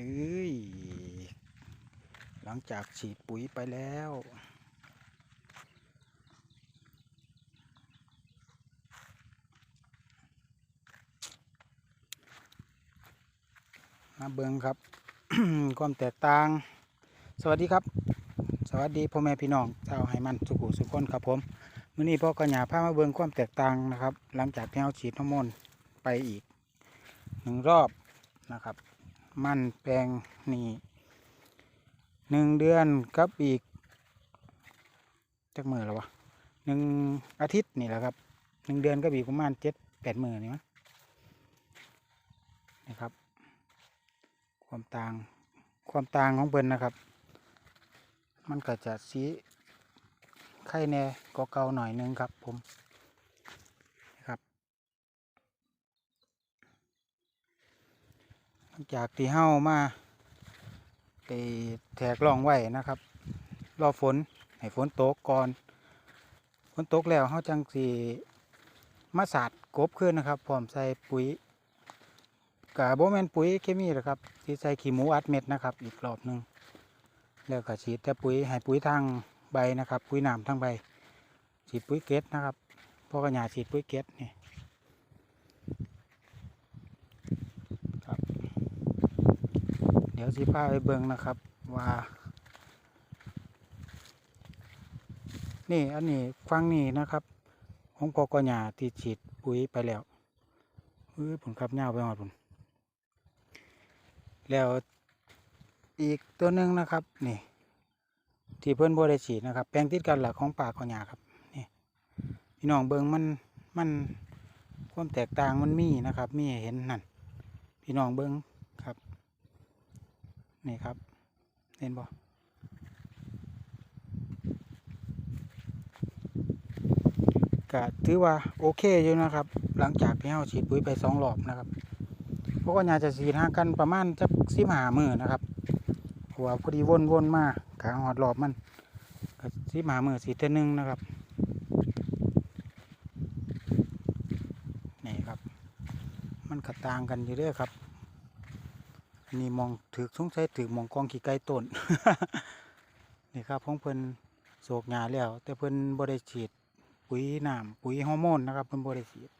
เอ้ย หลังจากฉีดปุ๋ยไปแล้ว มาเบิงครับ ความแตกต่าง สวัสดีครับ สวัสดีพ่อแม่พี่น้องชาวไหมันสุขุสุขคนครับผมมื้อนี้พ่อกัญญาพามาเบิงความแตกต่างนะครับ หลังจากที่เราฉีดฮอร์โมนไปอีกหนึ่งรอบนะครับ มันแปลงนี่หนึ่งเดือนกับอีกจักมือแล้ววะหนึ่งอาทิตย์นี่แหละครับหนึ่งเดือนก็อีประมาณเจ็ดแปดมือนี่มั้งนะครับ ความต่างความต่างของเบิ้นนะครับ มันก็จะสีไข่แน่ก็เก่าหน่อยนึงครับผมนะครับหลัง จากที่เฮ้ามาไปแทกล่องไว้นะครับ รอฝนให้ฝนตกก่อนฝนตกแล้วเฮาจังสีมาสาดกบขึ้นนะครับพร้อมใส่ปุ๋ยกะบ่แมนปุ๋ยเคมีหรอครับที่ใส่ขี้หมูอัดเม็ดนะครับ อีกรอบหนึ่งแล้วก็ฉีดแต่ปุ๋ยให้ปุ๋ยทางใบนะครับ ปุ๋ยหนามทางใบฉีดปุ๋ยเกตนะครับพราะกระหยาฉีดปุ๋ยเกตนี่ครับ เดี๋ ยวสิพาไปเบิงนะครับ ว่า นี่อันนี้ฟังนี่นะครับ ของพอกระหยาที่ฉีดปุ๋ยไปแล้วเฮ้ยผมขับเงาไปหอดผมแล้วอีกตัวหนึ่งนะครับ นี่ ที่เพื่อนบัได้ฉีดนะครับ แปลงติดกันหลักของป่าขอหยาครับนี่พี่น้องเบิงมันมันความแตกต่างมันมีนะครับ มีเห็นนั่นพี่น้องเบิงครับ นี่ครับ เห็นบ่ก็ถือว่าโอเคอยู่นะครับ หลังจากที่เราฉีดปุ๋ยไปสองรอบนะครับพวกก็อยากจะฉีดห่างกันประมาณจักสิบหามือนะครับเพราะว่าพอดีวนวนมากลางหอดรอบมันก็สิมามือสีเท่านึงนะครับนี่ครับ มันกระต่างกันอยู่เด้อยครับ อันนี้มองถือสงสัยถือมองกองขี้ไก่ต้น นี่ครับของเพิ่นโศกหญ้าแล้ว แต่เพิ่นบ่ได้ฉีดปุ๋ยน้ำปุ๋ยฮอร์โมนนะครับเพิ่นบ่ได้ฉีด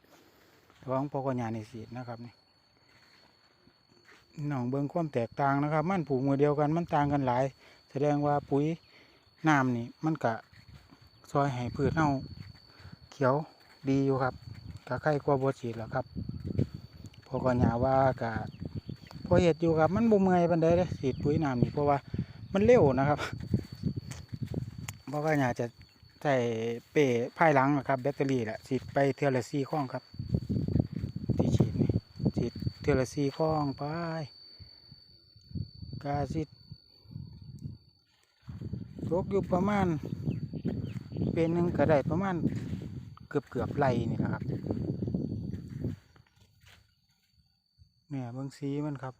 แต่ว่าของพอกหญ้านี่ฉีดนะครับนี่น้องเบิงความแตกต่างนะครับ มันปลูกมือเดียวกันมันต่างกันหลาย แสดงว่าปุ๋ยน้ำนี่มันกะซอยให้พืชเฮาเขียวดีอยู่ครับกะไข่กว่าบัฉีดแล้วครับพอก่อนหยาว่ากะ พอเห็ดอยู่ครับ มันบ่เมื่อยปานใดเลยฉีดปุ๋ยน้ำนี่เพราะว่ามันเร็วนะครับเพราะก็หยากจะใส่เป้ภายหลังนะครับ แบตเตอรี่แหละฉีดไปเทื่อละสี่ข้องครับที่ฉีดนี่ฉีดเทอละสีข้องไปกาสิตกอยู่ประมาณ เป็นหนึ่งก็ได้ประมาณเกือบเกือบไรนี่แหละครับ เนี่ยเบางสีมันครับ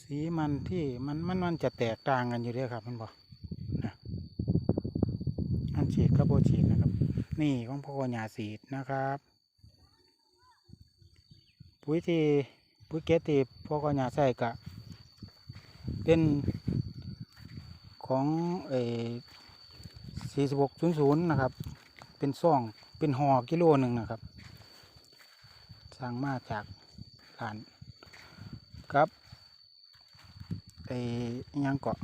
สีมันที่มันมันมันจะแตกต่างกันอยู่เด้วยครับมันบอกนะอันฉีดกับโบฉีดนะครับ นี่ของพ่อหยาสีดนะครับ ปุ๋ยที่ปุ๋ยเกตีพ่อก็อยาใส่กะเป็นของเอสี่สิบหกศูนย์ศูนย์นะครับ เป็นซ่อง เป็นห่อกิโลหนึ่งนะครับ สั่งมาจาก ร้านครับไอ้ยังเกาะ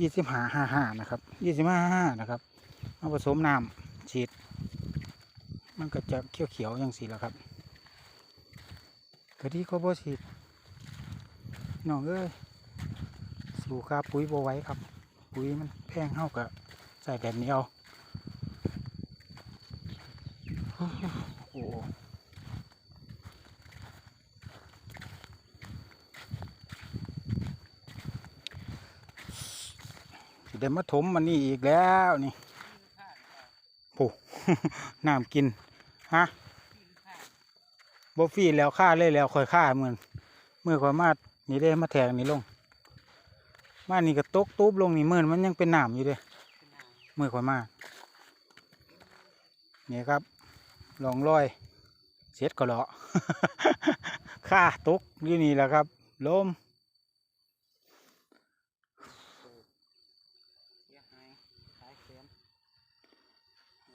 ยี่สิบห้าห้าห้านะครับยี่สิบห้าห้านะครับมาผสมน้ำฉีด มันก็จะเขียวๆอย่างสีแล้วครับกะดีก็บ่ฉีดน้องเอ้ยสู่ค่าปุ๋ยบ่ไว้ครับ ปุ๋ยมันแพงเฮากะใส่แบบนี้เอา โอ้สิได้มาถมมันนี่อีกแล้วนี่โอ้น้ำกิน ฮะบ่ฟรีแล้วค่าเลยแล้วคอยค่าเหมือนเมื่อค่อยมาดนี่ได้มาแทงนี่ลง มานี่ก็ตกตูบลงนี่เมือนมันยังเป็นน้ำอยู่เด้เมื่อค่อยมานี่ครับลองรอย เสร็จก็เลาะค่าตกอยู่นี่แหละครับลม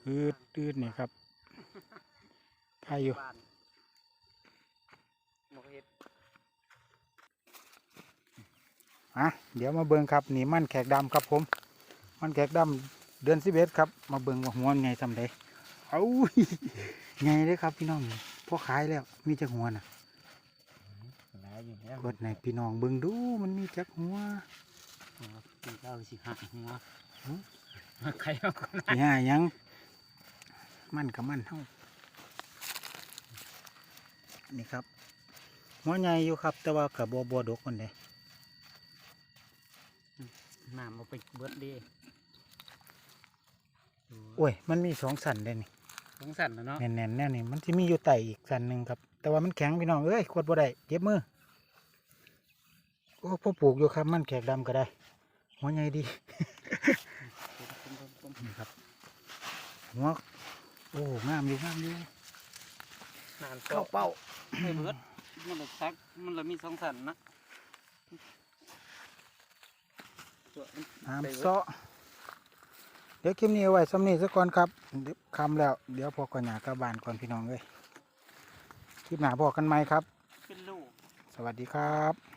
อืดอืดนี่ครับทายอยู่บ้านบ่เฮ็ดอะเดี๋ยวมาเบิ่งครับนี่มันแขกดำครับผม มันแขกดำเดือนสิบเอ็ดครับ มาเบิ่งว่าหัวมันไงทำไดเอาไงเลยครับพี่น้องพอขายแล้วมีจักหัวน่ะหลายอยู่แล้วกดในพี่น้องเบิ่งดูมันมีจักหัวหัวปีเก้าสิหักหัวหึใครเอาคนสิหาหยัง มันกับมันเท่านี่ครับหัวใหญ่อยู่ครับ แต่ว่ากับบัวบัวดกคนเด้น้ำเอาไปเบิดดีโอ้ย มันมีสองสันเลยนี่สงสันนะเนาะแน่นๆแน่นี่มันจะมีอยู่ไต่อีกสันหนึ่งครับ แต่ว่ามันแข็งพี่น้องเอ้ยขวดบ่ได้เจ็บมือโอ้พ่อปลูกอยู่ครับมันแขกดำก็ได้ หัวใหญ่ดีนี่ครับหัว โอ้งามอยู่งามอยู่น้ำเข้าเป้าไม่เบิดมันเลยซักมันเลยมีสองสันนะตัวมันน้ำเซาะเดี๋ยวคลิปนี้เอาไว้สำนีสักก่อนครับเดี๋ยวคำแล้ว เดี๋ยวพอก่อนหยากลับบ้านก่อนพี่น้องเลยคลิปหนาพอกันไหมครับเป็นลูกสวัสดีครับ